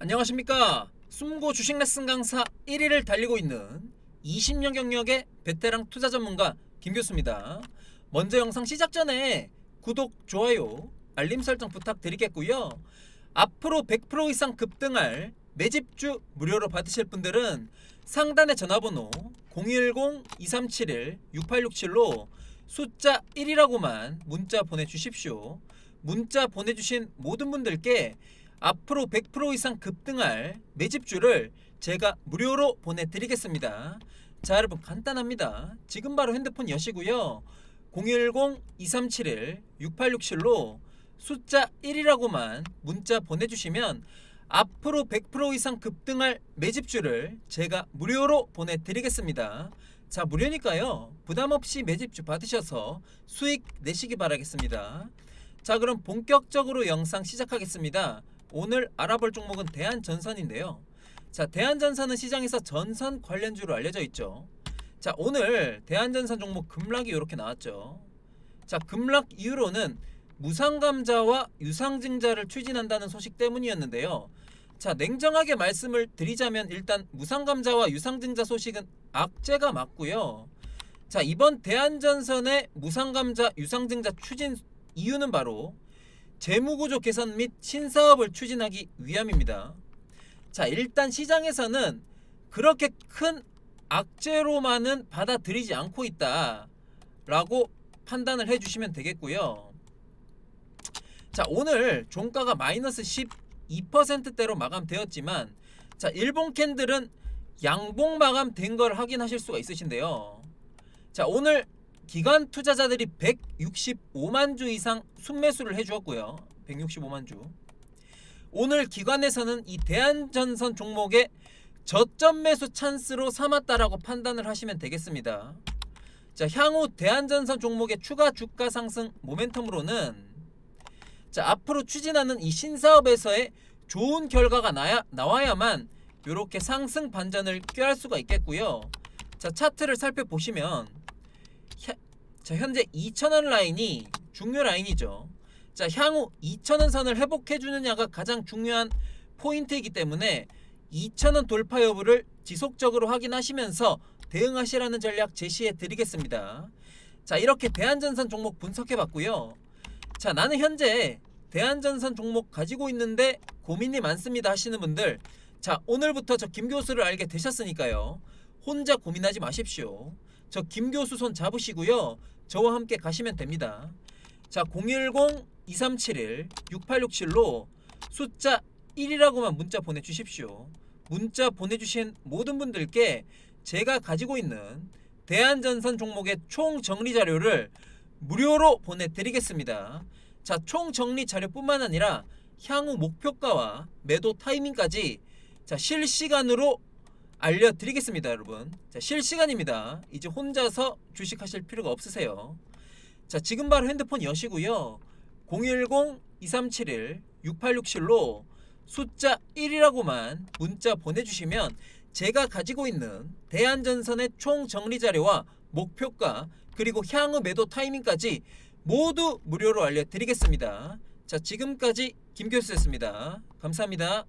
안녕하십니까. 숨고 주식 레슨 강사 1위를 달리고 있는 20년 경력의 베테랑 투자 전문가 김 교수입니다. 먼저 영상 시작 전에 구독, 좋아요, 알림 설정 부탁드리겠고요. 앞으로 100% 이상 급등할 매집주 무료로 받으실 분들은 상단의 전화번호 010-2371-6867로 숫자 1이라고만 문자 보내주십시오. 문자 보내주신 모든 분들께 앞으로 100% 이상 급등할 매집주를 제가 무료로 보내드리겠습니다. 자 여러분 간단합니다. 지금 바로 핸드폰 여시고요. 010-2371-6867로 숫자 1이라고만 문자 보내주시면 앞으로 100% 이상 급등할 매집주를 제가 무료로 보내드리겠습니다. 자 무료니까요. 부담없이 매집주 받으셔서 수익 내시기 바라겠습니다. 자 그럼 본격적으로 영상 시작하겠습니다. 오늘 알아볼 종목은 대한전선인데요. 자 대한전선은 시장에서 전선 관련주로 알려져 있죠. 자 오늘 대한전선 종목 급락이 이렇게 나왔죠. 자 급락 이유로는 무상감자와 유상증자를 추진한다는 소식 때문이었는데요. 자 냉정하게 말씀을 드리자면 일단 무상감자와 유상증자 소식은 악재가 맞고요. 자 이번 대한전선의 무상감자 유상증자 추진 이유는 바로 재무구조 개선 및 신사업을 추진하기 위함입니다. 자, 일단 시장에서는 그렇게 큰 악재로만은 받아들이지 않고 있다 라고 판단을 해주시면 되겠고요. 자, 오늘 종가가 마이너스 12%대로 마감되었지만, 자, 일본 캔들은 양봉 마감된 걸 확인하실 수가 있으신데요. 자, 오늘 기관 투자자들이 165만 주 이상 순매수를 해주었고요. 165만 주. 오늘 기관에서는 이 대한전선 종목의 저점 매수 찬스로 삼았다라고 판단을 하시면 되겠습니다. 자, 향후 대한전선 종목의 추가 주가 상승 모멘텀으로는 자, 앞으로 추진하는 이 신사업에서의 좋은 결과가 나야, 나와야만 이렇게 상승 반전을 꾀할 수가 있겠고요. 자, 차트를 살펴보시면 자 현재 2,000원 라인이 중요 라인이죠. 자 향후 2,000원 선을 회복해 주느냐가 가장 중요한 포인트이기 때문에 2,000원 돌파 여부를 지속적으로 확인하시면서 대응하시라는 전략 제시해 드리겠습니다. 자 이렇게 대한전선 종목 분석해 봤고요. 자 나는 현재 대한전선 종목 가지고 있는데 고민이 많습니다 하시는 분들 자 오늘부터 저 김 교수를 알게 되셨으니까요. 혼자 고민하지 마십시오. 저 김 교수 손 잡으시고요. 저와 함께 가시면 됩니다. 자, 010-2371-6867로 숫자 1이라고만 문자 보내주십시오. 문자 보내주신 모든 분들께 제가 가지고 있는 대한전선 종목의 총 정리 자료를 무료로 보내드리겠습니다. 자, 총 정리 자료뿐만 아니라 향후 목표가와 매도 타이밍까지 자, 실시간으로 알려드리겠습니다, 여러분. 자, 실시간입니다. 이제 혼자서 주식하실 필요가 없으세요. 자, 지금 바로 핸드폰 여시고요. 010-2371-6867로 숫자 1이라고만 문자 보내주시면 제가 가지고 있는 대한전선의 총 정리 자료와 목표가 그리고 향후 매도 타이밍까지 모두 무료로 알려드리겠습니다. 자, 지금까지 김 교수였습니다. 감사합니다.